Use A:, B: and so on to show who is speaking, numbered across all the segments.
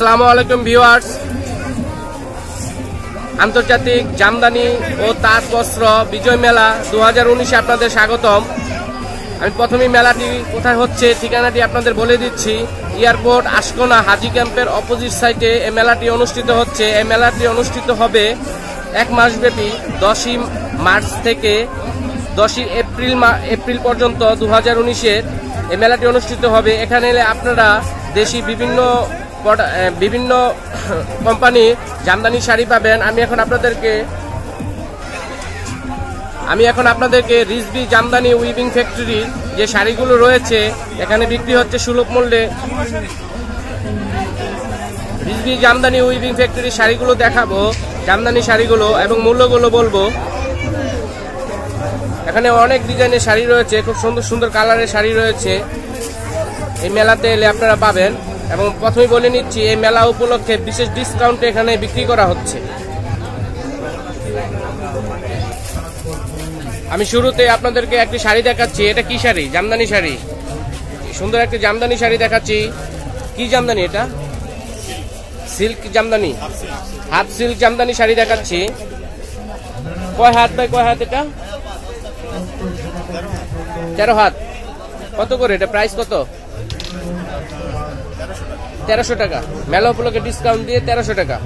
A: আসসালামু আলাইকুম ভিউয়ার্স। আন্তর্জাতিক জামদানি ও তাঁত বস্ত্র বিজয় মেলা দু হাজার আপনাদের স্বাগতম। আমি প্রথমেই মেলাটি কোথায় হচ্ছে, ঠিকানাটি আপনাদের বলে দিচ্ছি। এয়ারপোর্ট আশকোনা হাজি ক্যাম্পের অপোজিট সাইটে এই মেলাটি অনুষ্ঠিত হচ্ছে। এই মেলাটি অনুষ্ঠিত হবে এক মাসব্যাপী দশই মার্চ থেকে দশই এপ্রিল এপ্রিল পর্যন্ত দু হাজার উনিশের। এই মেলাটি অনুষ্ঠিত হবে। এখানে এলে আপনারা দেশি বিভিন্ন বিভিন্ন কোম্পানি জামদানি শাড়ি পাবেন। আমি এখন আপনাদেরকে, আমি এখন আপনাদেরকে রিজবি জামদানি উইভিং ফ্যাক্টরির যে শাড়িগুলো রয়েছে, এখানে বিক্রি হচ্ছে সুলভ মূল্যে। রিজবি জামদানি উইভিং ফ্যাক্টরির শাড়িগুলো দেখাবো, জামদানি শাড়িগুলো এবং মূল্যগুলো বলব। এখানে অনেক ডিজাইনের শাড়ি রয়েছে, খুব সুন্দর সুন্দর কালারের শাড়ি রয়েছে। এই মেলাতে এলে আপনারা পাবেন। এবং প্রথমে বলে নিচ্ছি, এই মেলা উপলক্ষে বিশেষ ডিসকাউন্টে এখানে বিক্রি করা হচ্ছে। আমি শুরুতে আপনাদেরকে একটি শাড়ি দেখাচ্ছি। এটা কি শাড়ি? জামদানি শাড়ি। সুন্দর একটি জামদানি শাড়ি দেখাচ্ছি। কি জামদানি এটা? Silk Jamdani. Half silk Jamdani sari দেখাচ্ছি। কয় হাত বাই কয় হাত এটা? তেরো হাত। কত করে? এটা প্রাইস কত? তেরোশো টাকা। মেলা উপলক্ষে ডিসকাউন্ট দিয়ে তেরোশো টাকা।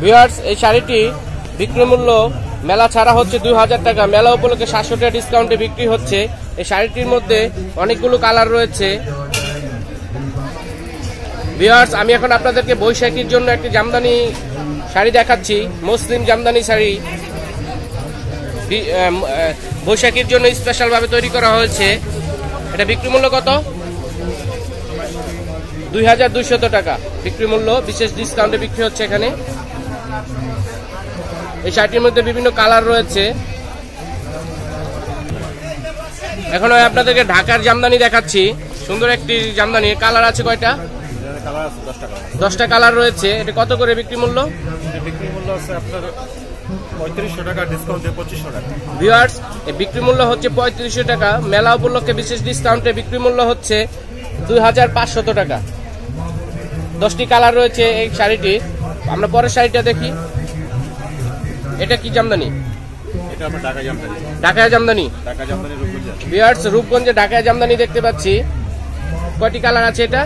A: ভিউয়ার্স এই শাড়িটি বিক্রি মূল্য মেলা ছাড়া হচ্ছে দুই হাজার টাকা। মেলা উপলক্ষে সাতশো টাকা ডিসকাউন্টে বিক্রি হচ্ছে। এই শাড়িটির মধ্যে অনেকগুলো কালার রয়েছে। ভিউয়ার্স আমি এখন আপনাদেরকে বৈশাখীর জন্য একটি জামদানি শাড়ি দেখাচ্ছি। মুসলিম জামদানি শাড়ি। বৈশাখীর জন্য স্পেশালভাবে তৈরি করা হয়েছে। এটা বিক্রি মূল্য কত? দুই হাজার দুইশত টাকা। বিক্রি মূল্য, বিশেষ ডিসকাউন্টে বিক্রি হচ্ছে এখানে। এই শাড়িটির মধ্যে বিভিন্ন কালার রয়েছে। এখন আপনাদেরকে ঢাকার জামদানি দেখাচ্ছি। সুন্দর একটি জামদানি কালার আছে কয়টা?
B: দশটা কালার
A: রয়েছে এটা কত করে বিক্রি মূল্য?
B: বিক্রি মূল্য আছে আপনার পঁয়ত্রিশশো টাকা ডিসকাউন্ট দিয়ে পঁচিশশো টাকা।
A: ভিউয়ার্স বিক্রি মূল্য হচ্ছে পঁয়ত্রিশশো টাকা মেলা উপলক্ষে বিশেষ ডিসকাউন্টে বিক্রি মূল্য হচ্ছে দুই হাজার পাঁচশত টাকা। দশটি কালার রয়েছে এই শাড়িটি। আমরা পরের শাড়িটা দেখি। এটা কি জামদানি?
B: এটা আমরা ঢাকা জামদানি।
A: ঢাকায় জামদানি।
B: ঢাকা জামদানি রূপগঞ্জ
A: রূপগঞ্জে ঢাকায় জামদানি দেখতে পাচ্ছি। কয়টি কালার আছে এটা?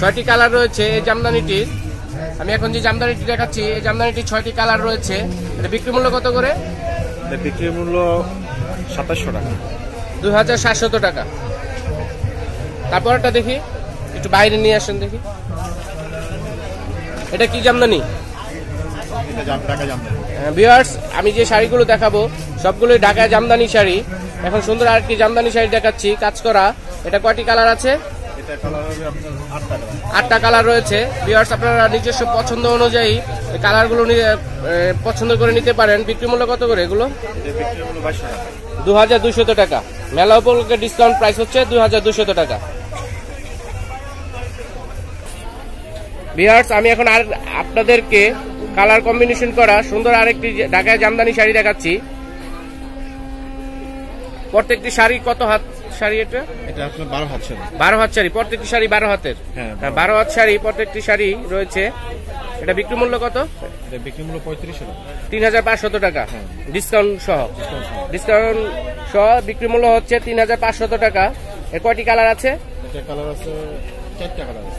B: ছয়টা কালার।
A: রয়েছে এই জামদানিটির। আমি এখন যে জামদানিটি দেখাচ্ছি এই জামদানিটির ছয়টি কালার রয়েছে। এটা বিক্রি মূল্য কত করে?
B: বিক্রি মূল্য সাতাশশো টাকা।
A: দুই হাজার সাতশত টাকা। তারপরটা দেখি একটু বাইরে নিয়ে আসেন দেখি। এটা কি জামদানি?
B: জামদানি।
A: ভিউয়ার্স আমি যে শাড়িগুলো দেখাবো সবগুলোই ঢাকায় জামদানি শাড়ি। এখন সুন্দর আরেকটি জামদানি শাড়ি দেখাচ্ছি কাজ করা এটা কয়টি কালার আছে?
B: আটটা কালার
A: রয়েছে। ভিউয়ার্স আপনারা নিজস্ব পছন্দ অনুযায়ী কালারগুলো পছন্দ করে নিতে পারেন। বিক্রি মূল্য কত করে এগুলো? দু হাজার। দুশত টাকা। মেলা উপলক্ষে ডিসকাউন্ট প্রাইস হচ্ছে দুই হাজার দুশত টাকা। বিহার্স আমি এখন আর আপনাদেরকে কালার কম্বিনেশন করা সুন্দর আরেকটি ঢাকায় জামদানি শাড়ি দেখাচ্ছি। প্রত্যেকটি শাড়ি কত হাত শাড়ি এটা?
B: এটা আপনার বারো হাত ছিল
A: বারো হাত শাড়ি প্রত্যেকটি শাড়ি বারো হাতের।
B: হ্যাঁ
A: হ্যাঁ, বারো হাত শাড়ি প্রত্যেকটি শাড়ি রয়েছে। এটা বিক্রি মূল্য কত?
B: বিক্রি মূল্য পঁয়ত্রিশশো টাকা।
A: তিন হাজার পাঁচশত টাকা।
B: হ্যাঁ।
A: ডিসকাউন্ট সহ। ডিসকাউন্ট সহ। বিক্রি মূল্য হচ্ছে তিন হাজার পাঁচশত টাকা। এর কয়টি কালার আছে?
B: কালার আছে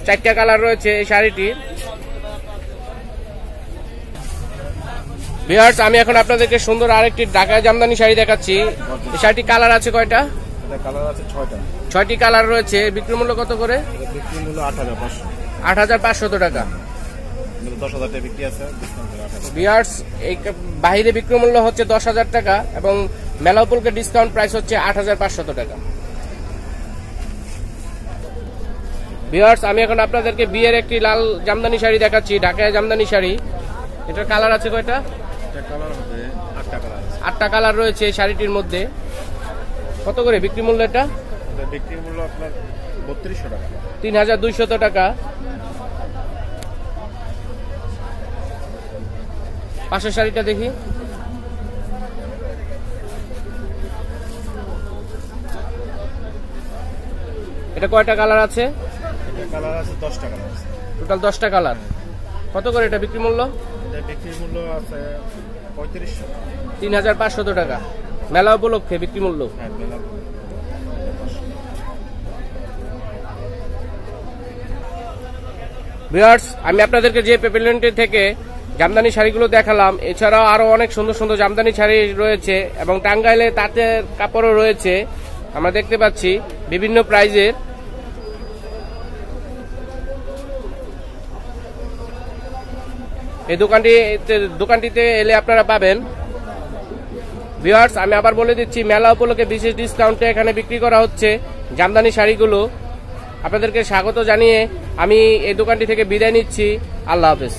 B: চারটা কালার
A: রয়েছে এই শাড়িটির বিহার্স আমি এখন আপনাদেরকে সুন্দর আরেকটি ঢাকা জামদানি শাড়ি দেখাচ্ছি। এই শাড়িটি কালার আছে কয়টা?
B: এটা কালার আছে ছয়টা।
A: ছয়টি কালার রয়েছে। বিক্রি মূল্য কত করে?
B: বিক্রি মূল্য আট হাজার পাঁচশো।
A: আট হাজার পাঁচশত টাকা। বিয়ার্স এই বাহিরে বিক্রি মূল্য হচ্ছে দশ হাজার টাকা এবং মেলা উপলক্ষে ডিসকাউন্ট প্রাইস হচ্ছে আট হাজার পাঁচশত টাকা। বিয়ার্স আমি এখন আপনাদেরকে বিয়ের একটি লাল জামদানি শাড়ি দেখাচ্ছি ঢাকায় জামদানি শাড়ি। এটার কালার আছে কয়টা?
B: এটা কালার হবে আটটা কালার।
A: আটটা কালার রয়েছে এই শাড়িটির মধ্যে। কত করে বিক্রি মূল্য এটা?
B: বিক্রি মূল্য আপনার বত্রিশশো টাকা।
A: তিন হাজার দুইশত টাকা। পাশের শাড়িটা দেখি। এটা কয়টা কালার আছে?
B: কালার আছে দশটা কালার আছে।
A: টোটাল দশটা কালার। কত করে এটা বিক্রি মূল্য?
B: এটা বিক্রির মূল্য আছে পঁয়ত্রিশশো।
A: তিন হাজার পাঁচশত টাকা। মেলা উপলক্ষে বিক্রি মূল্য?
B: হ্যাঁ
A: ভিউয়ার্স আমি আপনাদেরকে যে পেপেলেন্টে থেকে জামদানি শাড়িগুলো দেখালাম এছাড়াও আরও অনেক সুন্দর সুন্দর জামদানি শাড়ি রয়েছে এবং টাঙ্গাইলে তাঁতের কাপড়ও রয়েছে। আমরা দেখতে পাচ্ছি বিভিন্ন প্রাইজের। এই দোকানটি দোকানটিতে এলে আপনারা পাবেন। ভিউয়ার্স আমি আবার বলে দিচ্ছি, মেলা উপলক্ষে বিশেষ ডিসকাউন্টে এখানে বিক্রি করা হচ্ছে জামদানি শাড়িগুলো। আপনাদেরকে স্বাগত জানিয়ে আমি এই দোকানটি থেকে বিদায় নিচ্ছি। আল্লাহ হাফেজ।